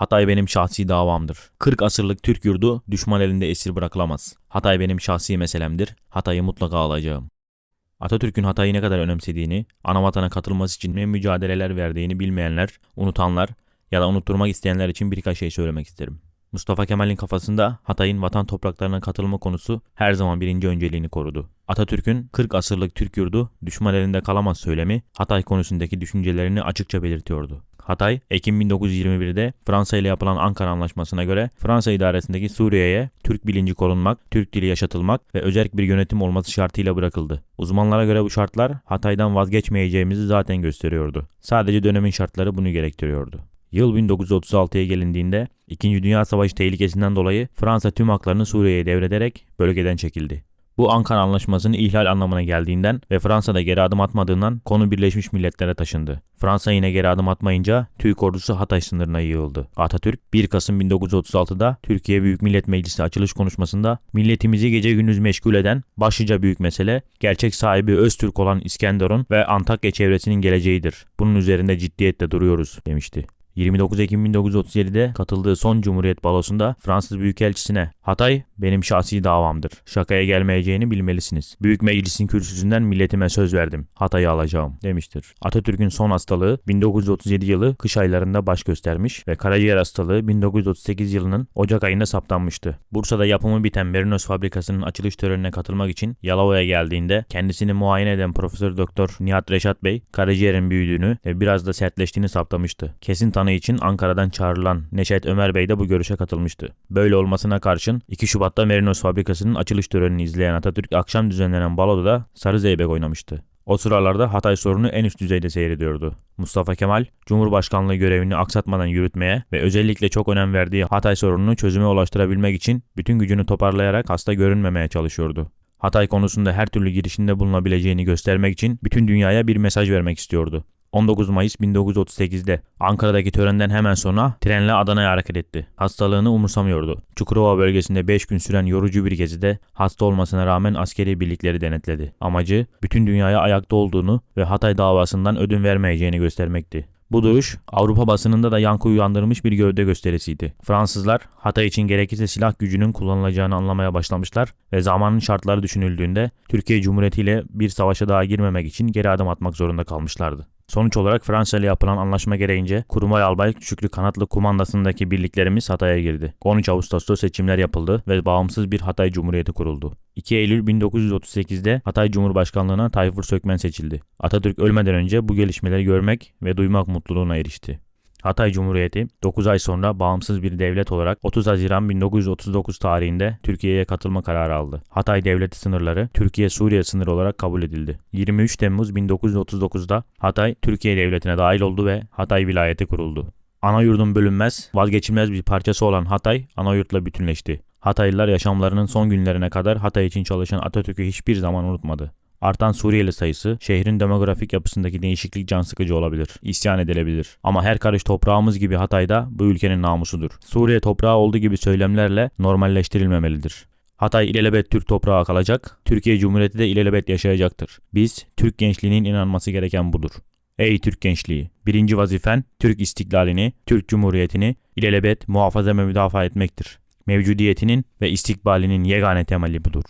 Hatay benim şahsi davamdır. 40 asırlık Türk yurdu düşman elinde esir bırakılamaz. Hatay benim şahsi meselemdir. Hatay'ı mutlaka alacağım. Atatürk'ün Hatay'ı ne kadar önemsediğini, anavatana katılması için ne mücadeleler verdiğini bilmeyenler, unutanlar ya da unutturmak isteyenler için birkaç şey söylemek isterim. Mustafa Kemal'in kafasında Hatay'ın vatan topraklarına katılma konusu her zaman birinci önceliğini korudu. Atatürk'ün 40 asırlık Türk yurdu düşman elinde kalamaz söylemi Hatay konusundaki düşüncelerini açıkça belirtiyordu. Hatay, Ekim 1921'de Fransa ile yapılan Ankara Anlaşması'na göre Fransa idaresindeki Suriye'ye Türk bilinci korunmak, Türk dili yaşatılmak ve özerk bir yönetim olması şartıyla bırakıldı. Uzmanlara göre bu şartlar Hatay'dan vazgeçmeyeceğimizi zaten gösteriyordu. Sadece dönemin şartları bunu gerektiriyordu. Yıl 1936'ya gelindiğinde 2. Dünya Savaşı tehlikesinden dolayı Fransa tüm haklarını Suriye'ye devrederek bölgeden çekildi. Bu Ankara Anlaşması'nın ihlal anlamına geldiğinden ve Fransa'da geri adım atmadığından konu Birleşmiş Milletler'e taşındı. Fransa yine geri adım atmayınca Türk ordusu Hatay sınırına yığıldı. Atatürk 1 Kasım 1936'da Türkiye Büyük Millet Meclisi açılış konuşmasında milletimizi gece gündüz meşgul eden başlıca büyük mesele gerçek sahibi Öztürk olan İskenderun ve Antakya çevresinin geleceğidir. Bunun üzerinde ciddiyetle duruyoruz demişti. 29 Ekim 1937'de katıldığı son Cumhuriyet balosunda Fransız Büyükelçisine Hatay benim şahsi davamdır. Şakaya gelmeyeceğini bilmelisiniz. Büyük Meclis'in kürsüsünden milletime söz verdim. Hatay'ı alacağım demiştir. Atatürk'ün son hastalığı 1937 yılı kış aylarında baş göstermiş ve karaciğer hastalığı 1938 yılının Ocak ayında saptanmıştı. Bursa'da yapımı biten Merinos fabrikasının açılış törenine katılmak için Yalova'ya geldiğinde kendisini muayene eden Profesör Doktor Nihat Reşat Bey karaciğerin büyüdüğünü ve biraz da sertleştiğini saptamıştı. Kesin tanı için Ankara'dan çağrılan Neşet Ömer Bey de bu görüşe katılmıştı. Böyle olmasına karşın 2 Şubat'ta Merinos fabrikasının açılış törenini izleyen Atatürk akşam düzenlenen baloda da Sarı Zeybek oynamıştı. O sıralarda Hatay sorunu en üst düzeyde seyrediyordu. Mustafa Kemal, Cumhurbaşkanlığı görevini aksatmadan yürütmeye ve özellikle çok önem verdiği Hatay sorununu çözüme ulaştırabilmek için bütün gücünü toparlayarak hasta görünmemeye çalışıyordu. Hatay konusunda her türlü girişinde bulunabileceğini göstermek için bütün dünyaya bir mesaj vermek istiyordu. 19 Mayıs 1938'de Ankara'daki törenden hemen sonra trenle Adana'ya hareket etti. Hastalığını umursamıyordu. Çukurova bölgesinde 5 gün süren yorucu bir gezide hasta olmasına rağmen askeri birlikleri denetledi. Amacı bütün dünyaya ayakta olduğunu ve Hatay davasından ödün vermeyeceğini göstermekti. Bu duruş Avrupa basınında da yankı uyandırmış bir gövde gösterisiydi. Fransızlar Hatay için gerekirse silah gücünün kullanılacağını anlamaya başlamışlar ve zamanın şartları düşünüldüğünde Türkiye Cumhuriyeti ile bir savaşa daha girmemek için geri adım atmak zorunda kalmışlardı. Sonuç olarak Fransa ile yapılan anlaşma gereğince Kurmay Albay Şükrü Kanatlı kumandasındaki birliklerimiz Hatay'a girdi. 13 Ağustos'ta seçimler yapıldı ve bağımsız bir Hatay Cumhuriyeti kuruldu. 2 Eylül 1938'de Hatay Cumhurbaşkanlığına Tayfur Sökmen seçildi. Atatürk ölmeden önce bu gelişmeleri görmek ve duymak mutluluğuna erişti. Hatay Cumhuriyeti 9 ay sonra bağımsız bir devlet olarak 30 Haziran 1939 tarihinde Türkiye'ye katılma kararı aldı. Hatay devleti sınırları Türkiye-Suriye sınırı olarak kabul edildi. 23 Temmuz 1939'da Hatay Türkiye devletine dahil oldu ve Hatay vilayeti kuruldu. Ana yurdun bölünmez, vazgeçilmez bir parçası olan Hatay ana yurtla bütünleşti. Hataylılar yaşamlarının son günlerine kadar Hatay için çalışan Atatürk'ü hiçbir zaman unutmadı. Artan Suriyeli sayısı şehrin demografik yapısındaki değişiklik can sıkıcı olabilir, isyan edilebilir. Ama her karış toprağımız gibi Hatay'da bu ülkenin namusudur. Suriye toprağı olduğu gibi söylemlerle normalleştirilmemelidir. Hatay ilelebet Türk toprağı kalacak, Türkiye Cumhuriyeti de ilelebet yaşayacaktır. Biz, Türk gençliğinin inanması gereken budur. Ey Türk gençliği! Birinci vazifen Türk istiklalini, Türk Cumhuriyeti'ni ilelebet muhafaza ve müdafaa etmektir. Mevcudiyetinin ve istikbalinin yegane temeli budur.